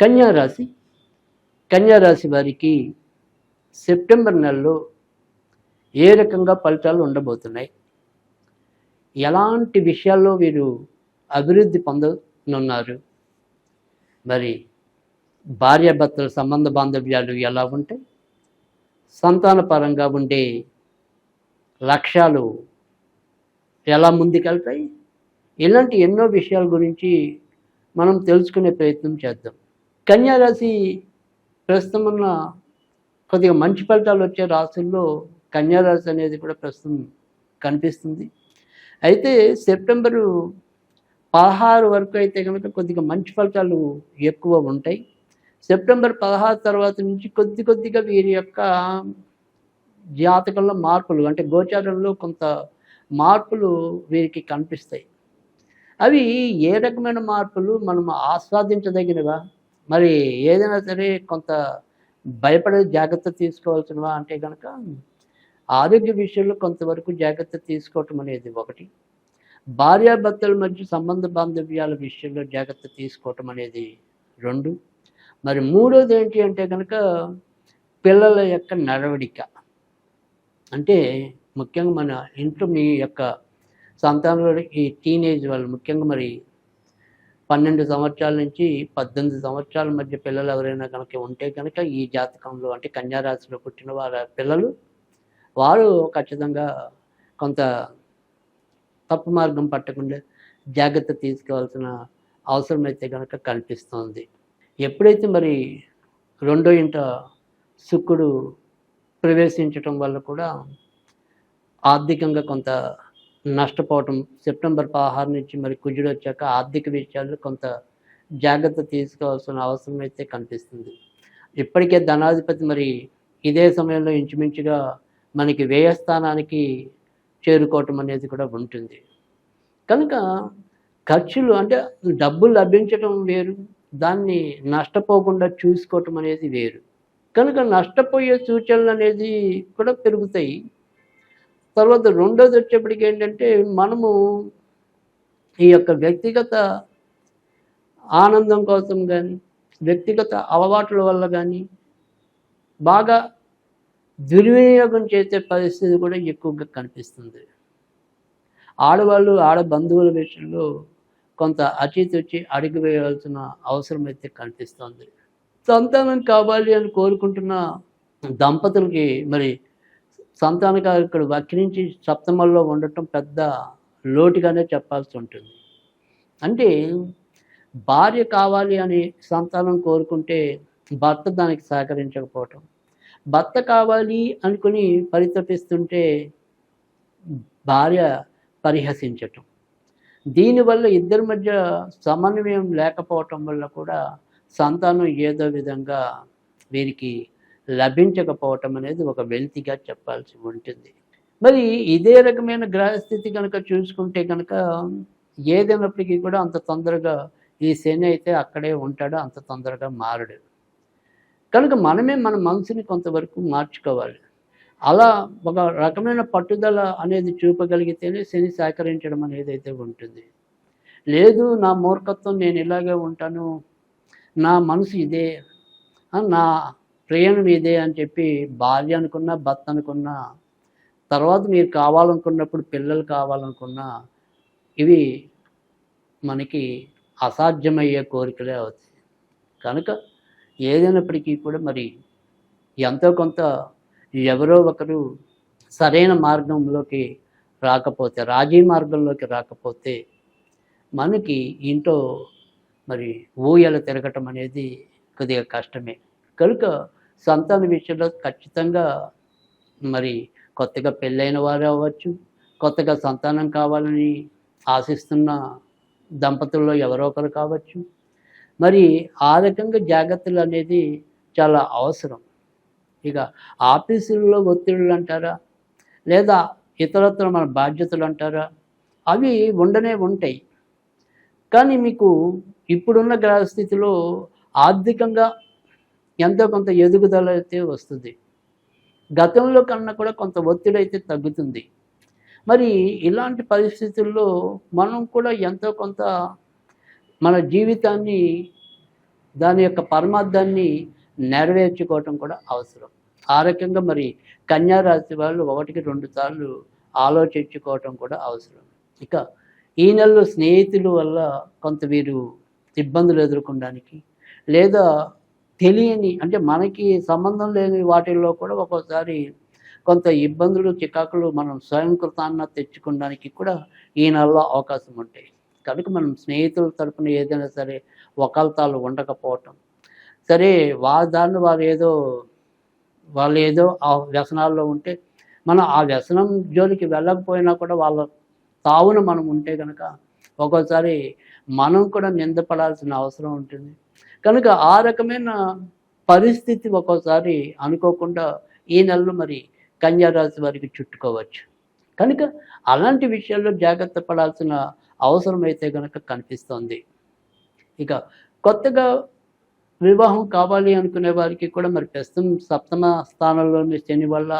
కన్యా రాశి. కన్యా రాశి వారికి సెప్టెంబర్ నెలలో ఏ రకంగా ఫలితాలు ఉండబోతున్నాయి? ఎలాంటి విషయాల్లో వీరు అభివృద్ధి పొందనున్నారు? మరి భార్యాభర్తల సంబంధ బాంధవ్యాలు ఎలా ఉంటాయి? సంతానపరంగా ఉండే లక్ష్యాలు ఎలా ముందుకెళ్తాయి? ఇలాంటి ఎన్నో విషయాల గురించి మనం తెలుసుకునే ప్రయత్నం చేద్దాం. కన్యారాశి ప్రస్తుతం ఉన్న కొద్దిగా మంచి ఫలితాలు వచ్చే రాశుల్లో కన్యారాశి అనేది కూడా ప్రస్తుతం కనిపిస్తుంది. అయితే సెప్టెంబరు పదహారు వరకు అయితే కనుక కొద్దిగా మంచి ఫలితాలు ఎక్కువ ఉంటాయి. సెప్టెంబర్ పదహారు తర్వాత నుంచి కొద్ది కొద్దిగా వీరి యొక్క జాతకంలో మార్పులు అంటే గోచారంలో కొంత మార్పులు వీరికి కనిపిస్తాయి. అవి ఏ రకమైన మార్పులు మనం ఆస్వాదించదగినవా? మరి ఏదైనా సరే కొంత భయపడే జాగ్రత్త తీసుకోవాల్సినవా అంటే కనుక ఆరోగ్య విషయంలో కొంతవరకు జాగ్రత్త తీసుకోవటం అనేది ఒకటి. భార్యాభర్తల మధ్య సంబంధ బాంధవ్యాల విషయంలో జాగ్రత్త తీసుకోవటం అనేది రెండు. మరి మూడోది ఏంటి అంటే కనుక పిల్లల యొక్క నడవడిక. అంటే ముఖ్యంగా మన ఇంట్లో మీ యొక్క సంతానంలో ఈ టీనేజ్ వాళ్ళు ముఖ్యంగా మరి పన్నెండు సంవత్సరాల నుంచి పద్దెనిమిది సంవత్సరాల మధ్య పిల్లలు ఎవరైనా కనుక ఉంటే కనుక ఈ జాతకంలో అంటే కన్యారాశిలో పుట్టిన వారి పిల్లలు వారు ఖచ్చితంగా కొంత తప్పు మార్గం పట్టకుండా జాగ్రత్త తీసుకోవాల్సిన అవసరం అయితే కనుక కనిపిస్తోంది ఎప్పుడైతే మరి రెండో ఇంట శుక్రుడు ప్రవేశించటం వల్ల కూడా ఆర్థికంగా కొంత నష్టపోవటం సెప్టెంబర్ పదహారు నుంచి మరి కుజుడు వచ్చాక ఆర్థిక విషయాల్లో కొంత జాగ్రత్త తీసుకోవాల్సిన అవసరం అయితే కనిపిస్తుంది. ఇప్పటికే ధనాధిపతి మరి ఇదే సమయంలో ఇంచుమించుగా మనకి వ్యయస్థానానికి చేరుకోవటం అనేది కూడా ఉంటుంది. కనుక ఖర్చులు అంటే డబ్బులు లభించటం వేరు దాన్ని నష్టపోకుండా చూసుకోవటం అనేది వేరు. కనుక నష్టపోయే సూచనలు అనేది కూడా పెరుగుతాయి. తర్వాత రెండోది వచ్చేప్పటికి ఏంటంటే మనము ఈ యొక్క వ్యక్తిగత ఆనందం కోసం కానీ వ్యక్తిగత అలవాట్ల వల్ల కానీ బాగా దుర్వినియోగం చేసే పరిస్థితి కూడా ఎక్కువగా కనిపిస్తుంది. ఆడవాళ్ళు ఆడ బంధువుల విషయంలో కొంత అచితి వచ్చి అడుగు వేయవలసిన అవసరం అయితే కనిపిస్తుంది. సంతానం కావాలి అని కోరుకుంటున్న దంపతులకి మరి సంతానకారు ఇక్కడ వక్రించి సప్తమంలో ఉండటం పెద్ద లోటుగానే చెప్పాల్సి ఉంటుంది. అంటే భార్య కావాలి అని సంతానం కోరుకుంటే భర్త దానికి సహకరించకపోవటం. భర్త కావాలి అనుకుని పరితపిస్తుంటే భార్య పరిహసించటం. దీనివల్ల ఇద్దరి మధ్య సమన్వయం లేకపోవటం వల్ల కూడా సంతానం ఏదో విధంగా వీరికి లభించకపోవటం అనేది ఒక వెల్తిగా చెప్పాల్సి ఉంటుంది. మరి ఇదే రకమైన గ్రహస్థితి కనుక చూసుకుంటే కనుక ఏదైనప్పటికీ కూడా అంత తొందరగా ఈ శని అయితే అక్కడే ఉంటాడో అంత తొందరగా మారడు. కనుక మనమే మన మనసుని కొంతవరకు మార్చుకోవాలి. అలా ఒక రకమైన పట్టుదల అనేది చూపగలిగితేనే శని సహకరించడం అనేది అయితే ఉంటుంది. లేదు నా మూర్ఖత్వం నేను ఇలాగే ఉంటాను నా మనసు ఇదే నా ప్రియను మీదే అని చెప్పి భార్య అనుకున్నా భర్త అనుకున్నా తర్వాత మీరు కావాలనుకున్నప్పుడు పిల్లలు కావాలనుకున్నా ఇవి మనకి అసాధ్యమయ్యే కోరికలే అవుతాయి. కనుక ఏదైనప్పటికీ కూడా మరి ఎంతో కొంత ఎవరో ఒకరు సరైన మార్గంలోకి రాకపోతే రాజీ మార్గంలోకి రాకపోతే మనకి ఇంట్లో మరి ఊయల తిరగటం అనేది కొద్దిగా కష్టమే. కనుక సంతాన విషయంలో ఖచ్చితంగా మరి కొత్తగా పెళ్ళైన వారు అవ్వచ్చు కొత్తగా సంతానం కావాలని ఆశిస్తున్న దంపతుల్లో ఎవరో ఒకరు కావచ్చు. మరి ఆ రకంగా జాగ్రత్తలు అనేది చాలా అవసరం. ఇక ఆఫీసుల్లో ఒత్తిడులు అంటారా? లేదా ఇతరత్ర మన బాధ్యతలు అంటారా? అవి ఉండనే ఉంటాయి. కానీ మీకు ఇప్పుడున్న గ్రహస్థితిలో ఆర్థికంగా ఎంతో కొంత ఎదుగుదల అయితే వస్తుంది. గతంలో కన్నా కూడా కొంత ఒత్తిడి అయితే తగ్గుతుంది. మరి ఇలాంటి పరిస్థితుల్లో మనం కూడా ఎంతో కొంత మన జీవితాన్ని దాని యొక్క పరమార్థాన్ని నెరవేర్చుకోవటం కూడా అవసరం. ఆ రకంగా మరి కన్యారాశి వాళ్ళు ఒకటికి రెండు సార్లు ఆలోచించుకోవటం కూడా అవసరం. ఇక ఈ నెలలో స్నేహితుల వల్ల కొంత వీరు ఇబ్బందులు ఎదుర్కొనడానికి లేదా తెలియని అంటే మనకి సంబంధం లేని వాటిల్లో కూడా ఒక్కోసారి కొంత ఇబ్బందులు చికాకులు మనం స్వయంకృతాన్న తెచ్చుకోవడానికి కూడా ఈ నెలలో అవకాశం ఉంటాయి కనుక మనం స్నేహితుల తరపున ఏదైనా సరే ఒకల్తాలు ఉండకపోవటం. సరే వారి దాన్ని వారు ఏదో వాళ్ళు ఏదో ఆ వ్యసనాల్లో ఉంటే మనం ఆ వ్యసనం జోలికి వెళ్ళకపోయినా కూడా వాళ్ళ తావున మనం ఉంటే కనుక ఒక్కోసారి మనం కూడా నిందపడాల్సిన అవసరం ఉంటుంది. కనుక ఆ రకమైన పరిస్థితి ఒక్కోసారి అనుకోకుండా ఈ నెలలో మరి కన్యారాశి వారికి చుట్టుకోవచ్చు. కనుక అలాంటి విషయాల్లో జాగ్రత్త పడాల్సిన అవసరం అయితే కనుక కనిపిస్తోంది. ఇక కొత్తగా వివాహం కావాలి అనుకునే వారికి కూడా మరి ప్రస్తుతం సప్తమ స్థానంలోని శని వల్ల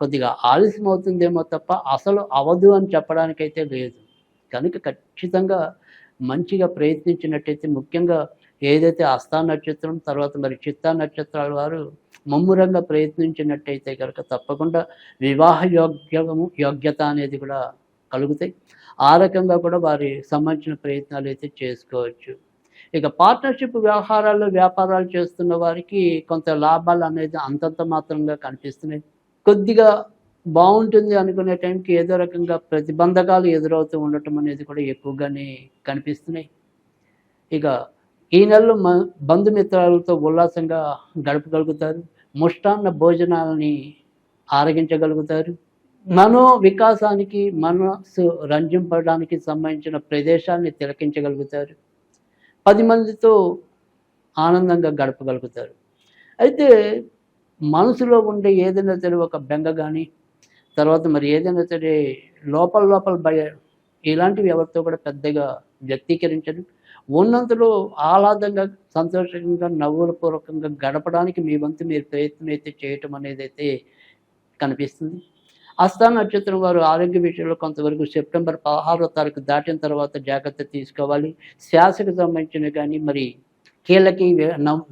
కొద్దిగా ఆలస్యం అవుతుందేమో తప్ప అసలు అవదు అని చెప్పడానికైతే లేదు. కనుక ఖచ్చితంగా మంచిగా ప్రయత్నించినట్టయితే ముఖ్యంగా ఏదైతే అస్థా నక్షత్రం తర్వాత మరి చిత్తా నక్షత్రాల వారు ముమ్మురంగా ప్రయత్నించినట్టయితే కనుక తప్పకుండా వివాహ యోగ్యము యోగ్యత అనేది కూడా కలుగుతాయి. ఆ రకంగా కూడా వారి సంబంధించిన ప్రయత్నాలు అయితే చేసుకోవచ్చు. ఇక పార్ట్నర్షిప్ వ్యవహారాల్లో వ్యాపారాలు చేస్తున్న వారికి కొంత లాభాలు అనేది అంతంత మాత్రంగా కనిపిస్తున్నాయి. కొద్దిగా బాగుంటుంది అనుకునే టైంకి ఏదో రకంగా ప్రతిబంధకాలు ఎదురవుతూ ఉండటం అనేది కూడా ఎక్కువగానే కనిపిస్తున్నాయి. ఇక ఈ నెలలో మ బంధుమిత్రాలతో ఉల్లాసంగా గడపగలుగుతారు. ముష్టాన్న భోజనాలని ఆరగించగలుగుతారు. మనో వికాసానికి మనసు రంజింపడానికి సంబంధించిన ప్రదేశాన్ని తిలకించగలుగుతారు. పది మందితో ఆనందంగా గడపగలుగుతారు. అయితే మనసులో ఉండే ఏదైనా సరే ఒక బెంగ కానీ తర్వాత మరి ఏదైనా సరే లోపల లోపల భయ ఇలాంటివి ఎవరితో కూడా పెద్దగా వ్యక్తీకరించరు. ఉన్నంతలో ఆహ్లాదంగా సంతోషంగా నవ్వులపూర్వకంగా గడపడానికి మీ వంతు మీరు ప్రయత్నం అయితే చేయటం అనేది అయితే కనిపిస్తుంది. అస్థా నక్షత్రం వారు ఆరోగ్య విషయంలో కొంతవరకు సెప్టెంబర్ పదహారో తారీఖు దాటిన తర్వాత జాగ్రత్త తీసుకోవాలి. శ్వాసకు సంబంధించిన కానీ మరి కీళ్ళకి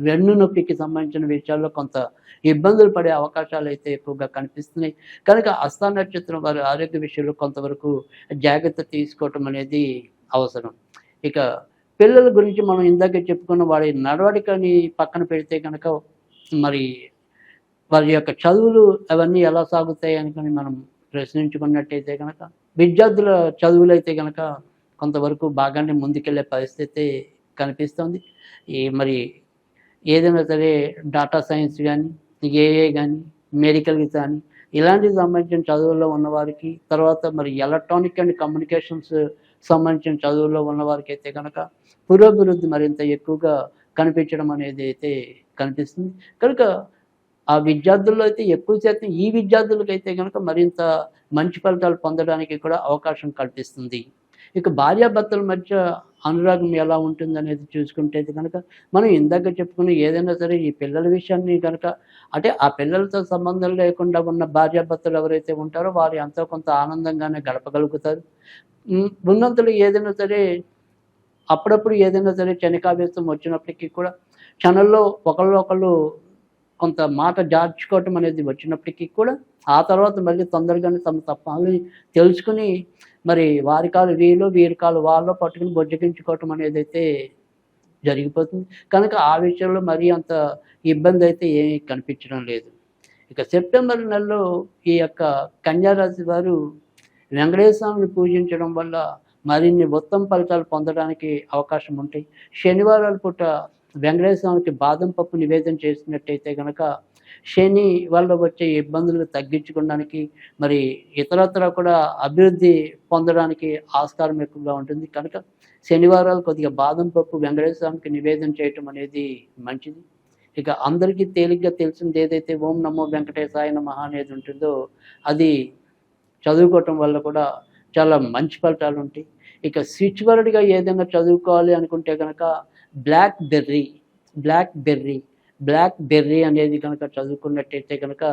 వెన్ను నొప్పికి సంబంధించిన విషయాల్లో కొంత ఇబ్బందులు పడే అవకాశాలు అయితే ఎక్కువగా కనిపిస్తున్నాయి. కనుక అస్థా నక్షత్రం వారి ఆరోగ్య విషయంలో కొంతవరకు జాగ్రత్త తీసుకోవటం అనేది అవసరం. ఇక పిల్లల గురించి మనం ఇందాక చెప్పుకున్న వాడి నడవడికని పక్కన పెడితే కనుక మరి వారి యొక్క చదువులు అవన్నీ ఎలా సాగుతాయి అనుకుని మనం ప్రశ్నించుకున్నట్టయితే కనుక విద్యార్థుల చదువులు అయితే కనుక కొంతవరకు బాగానే ముందుకెళ్ళే పరిస్థితి కనిపిస్తుంది. ఈ మరి ఏదైనా సరే డాటా సైన్స్ కానీ ఏఏ కానీ మెడికల్ కానీ ఇలాంటి సంబంధించిన చదువుల్లో ఉన్నవారికి తర్వాత మరి ఎలక్ట్రానిక్ అండ్ కమ్యూనికేషన్స్ సంబంధించిన చదువుల్లో ఉన్నవారికి అయితే కనుక పురోభివృద్ధి మరింత ఎక్కువగా కనిపించడం అనేది అయితే కనిపిస్తుంది. కనుక ఆ విద్యార్థుల్లో అయితే ఎక్కువ శాతం ఈ విద్యార్థులకైతే కనుక మరింత మంచి ఫలితాలు పొందడానికి కూడా అవకాశం కల్పిస్తుంది. ఇక భార్యాభర్తల మధ్య అనురాగం ఎలా ఉంటుంది అనేది చూసుకుంటే కనుక మనం ఇందాక చెప్పుకుని ఏదైనా సరే ఈ పిల్లల విషయాన్ని కనుక అంటే ఆ పిల్లలతో సంబంధం లేకుండా ఉన్న భార్యాభర్తలు ఎవరైతే ఉంటారో వారు ఎంతో కొంత ఆనందంగానే గడపగలుగుతారు. ఉన్నంతలో ఏదైనా సరే అప్పుడప్పుడు ఏదైనా సరే చనికావ్యస్తం వచ్చినప్పటికీ కూడా క్షణంలో ఒకళ్ళు ఒకళ్ళు కొంత మాట జార్చుకోవటం అనేది వచ్చినప్పటికీ కూడా ఆ తర్వాత మళ్ళీ తొందరగానే తమ తప్పని తెలుసుకుని మరి వారి కాలు వీళ్ళు వీరి కాలు వాళ్ళు పట్టుకుని బొజ్జగించుకోవటం అనేది అయితే జరిగిపోతుంది. కనుక ఆ విషయంలో మరీ అంత ఇబ్బంది అయితే ఏమీ కనిపించడం లేదు. ఇక సెప్టెంబర్ నెలలో ఈ యొక్క కన్యారాశి వారు వెంకటేశ్వరుని పూజించడం వల్ల మరిన్ని ఉత్తమ ఫలితాలు పొందడానికి అవకాశం ఉంటాయి. శనివారాల పూట వెంకటేశ్వరానికి బాదం పప్పు నివేదన చేసినట్టయితే కనుక శని వల్ల వచ్చే ఇబ్బందులు తగ్గించుకోవడానికి మరి ఇతరత్ర కూడా అభివృద్ధి పొందడానికి ఆస్కారం ఎక్కువగా ఉంటుంది. కనుక శనివారాలు కొద్దిగా బాదం పప్పు వెంకటేశ్వరానికి నివేదన చేయటం అనేది మంచిది. ఇక అందరికీ తేలిగ్గా తెలిసింది ఏదైతే ఓం నమో వెంకటేశాయ నమ అనేది ఉంటుందో అది చదువుకోవటం వల్ల కూడా చాలా మంచి ఫలితాలు ఉంటాయి. ఇక స్విచ్ వర్డ్గా ఏదైనా చదువుకోవాలి అనుకుంటే కనుక blackberry blackberry blackberry అనేది కనుక చదువుకున్నట్టయితే కనుక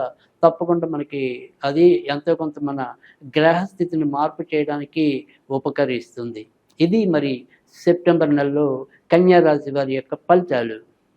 తప్పకుండా మనకి అది ఎంతో కొంత మన గ్రహస్థితిని మార్పు చేయడానికి ఉపకరిస్తుంది. ఇది మరి సెప్టెంబర్ నెలలో కన్యా రాశి వారి యొక్క ఫలితాలు.